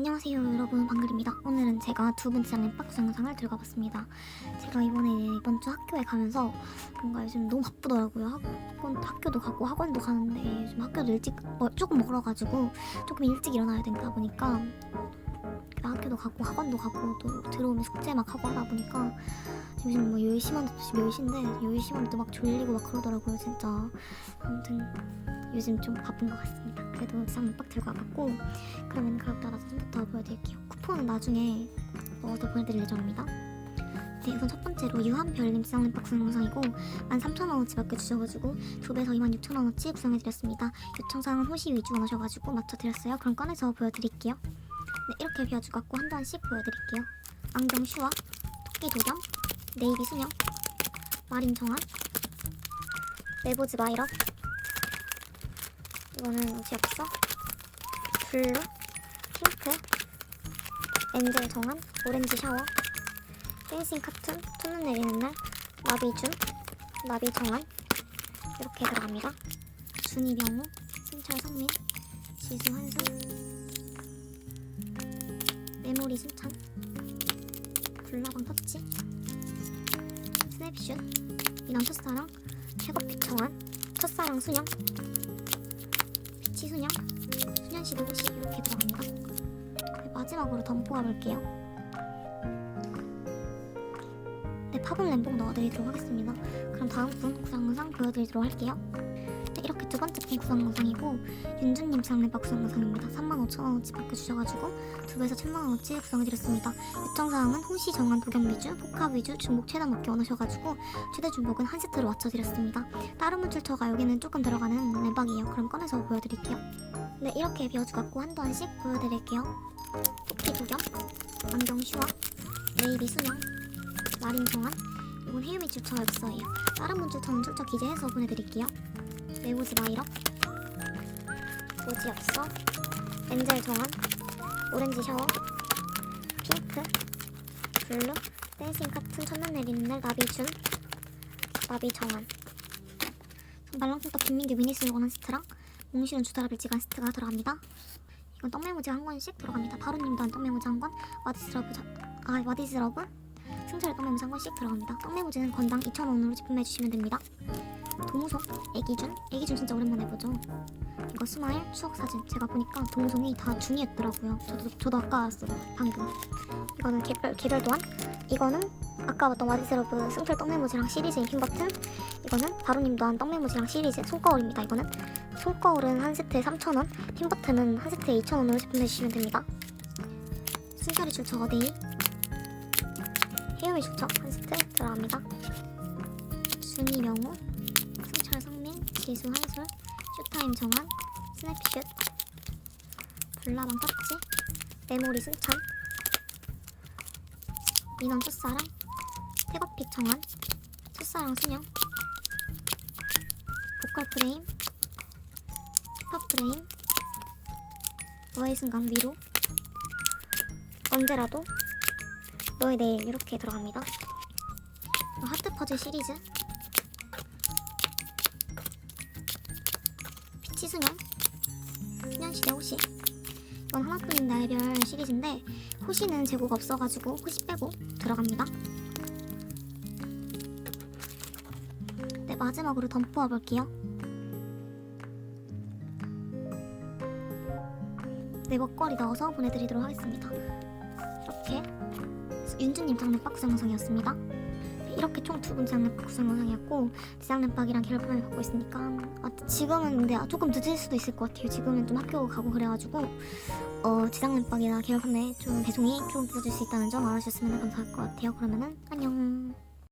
안녕하세요 여러분. 방글입니다. 오늘은 제가 두 번째 랩박스 영상을 들고 와봤습니다. 제가 이번에 이번 주 학교에 가면서 뭔가 요즘 너무 바쁘더라고요. 학원, 학교도 가고 학원도 가는데 요즘 학교도 일찍 뭐, 조금 멀어가지고 조금 일찍 일어나야 되다 보니까 그 학교도 가고 학원도 가고 또 들어오면 숙제 막 하고 하다 보니까 요즘 뭐 10시만 돼도 10시인데 10시만 돼도 막 졸리고 막 그러더라고요 진짜. 아무튼 요즘 좀 바쁜 것 같습니다 그래도 쌈빡 들고 와봤고 그러면 가격 따라 선부터 보여드릴게요. 쿠폰은 나중에 넣어서 보내드릴 예정입니다. 네, 우선 첫 번째로 유한별님 지상님 박스 영상이고 13,000원어치 맡겨주셔가지고 두 배에서 26,000원어치 구성해드렸습니다. 요청사항은 호시 위주 원하셔가지고 맞춰드렸어요. 그럼 꺼내서 보여드릴게요. 네, 이렇게 비워주 갖고 한 단씩 보여드릴게요. 안경 슈와, 토끼 도겸, 네이비 수명, 마린 정한, 레보즈 마이럽, 이거는 어디 없어? 블루, 핑크, 엔젤 정한, 오렌지 샤워, 댄싱 카툰, 첫눈 내리는 날, 나비준, 나비 정한 이렇게 들어갑니다. 준이 명우, 승철 성민, 지수 한솔, 메모리 순찬, 불나방 터치, 스냅슛, 이남 첫사랑, 최고빛 정한, 첫사랑 수영, 수영, 수년시도 혹시 이렇게 들어갑니다. 네, 마지막으로 덤포 가볼게요. 네, 파분 램봉 넣어드리도록 하겠습니다. 그럼 다음 분 구성 영상 보여드리도록 할게요. 두 번째 분 구성 영상이고 윤주님 장례박 구성 영상입니다. 35,000원어치 바꿔주셔가지고 두 배에서 7만원어치 구성해드렸습니다. 요청사항은 호시 정한 도겸 위주, 복합 위주, 중복 최단 넣기 원하셔가지고 최대 중복은 한 세트로 맞춰드렸습니다. 다른 문출처가 여기는 조금 들어가는 램박이에요. 그럼 꺼내서 보여드릴게요. 네, 이렇게 비워주 갖고 한두 한씩 보여드릴게요. 토끼 도겸, 안경 슈와, 네이비 수영, 마린 정한, 이건 헤유미 출처 엽서예요. 다른 문출처는 출처 기재해서 보내드릴게요. 네오즈 마이럽, 오지 엽서, 엔젤 정한, 오렌지 샤워, 핑크, 블루, 댄싱 카툰 첫눈 내리는 날? 나비준, 나비 정한. 발랑통떡 김민규 미니스 원한 스트랑 몽실은 주다라빌 지간 스트가 들어갑니다. 이건 떡메모지 한 권씩 들어갑니다. 바로님도 한 떡메모지 한 권, 와디스러브 자, 아 와디스러브? 승철의 떡메모지 한 권씩 들어갑니다. 떡메모지는 건당 2,000원으로 지품해 주시면 됩니다. 도무송, 애기준, 애기준 진짜 오랜만에 보죠. 이거 스마일 추억 사진 제가 보니까 도무송이 다 중이었더라고요. 저도 저도 아까 알았어요. 방금. 이거는 개별 개별 또한 이거는 아까 봤던 와디스러브 승철 떡메모지랑 시리즈 인 킹 버튼 이거는 바로님 도 한 떡메모지랑 시리즈 손거울입니다. 이거는 손거울은 한 세트에 3,000원, 핀버튼은 한 세트에 2,000원으로 제품해주시면 됩니다. 순결이 출처 어데이, 헤어미 출처 한 세트 들어갑니다. 준이 성민, 지수 한솔, 슈타임 정한, 스냅슛, 불나방 터치, 메모리 승찬, 민원 첫사랑, 태거픽 정한, 첫사랑 순영, 보컬 프레임, 힙합 프레임 너의 순간 위로. 언제라도 너의 내일 이렇게 들어갑니다. 어, 하트 퍼즐 시리즈 수년 수년시대 호시 이건 하나뿐인 나의 별 시리즈인데 호시는 재고가 없어가지고 호시 빼고 들어갑니다 네 마지막으로 덤포 와볼게요 네 먹거리 넣어서 보내드리도록 하겠습니다. 이렇게 윤주님 장례 박스 영상이었습니다. 네, 이렇게 총두 번째 장례 박스 영상이었고 지장례박이랑 결합을 갖고 있으니까 아, 지금은 근데 조금 늦을 수도 있을 것 같아요. 지금은 좀 학교 가고 그래가지고 어, 지장례박이나 계열판매 좀 배송이 좀 늦어질 수 있다는 점 알아주셨으면 감사할 것 같아요. 그러면은 안녕.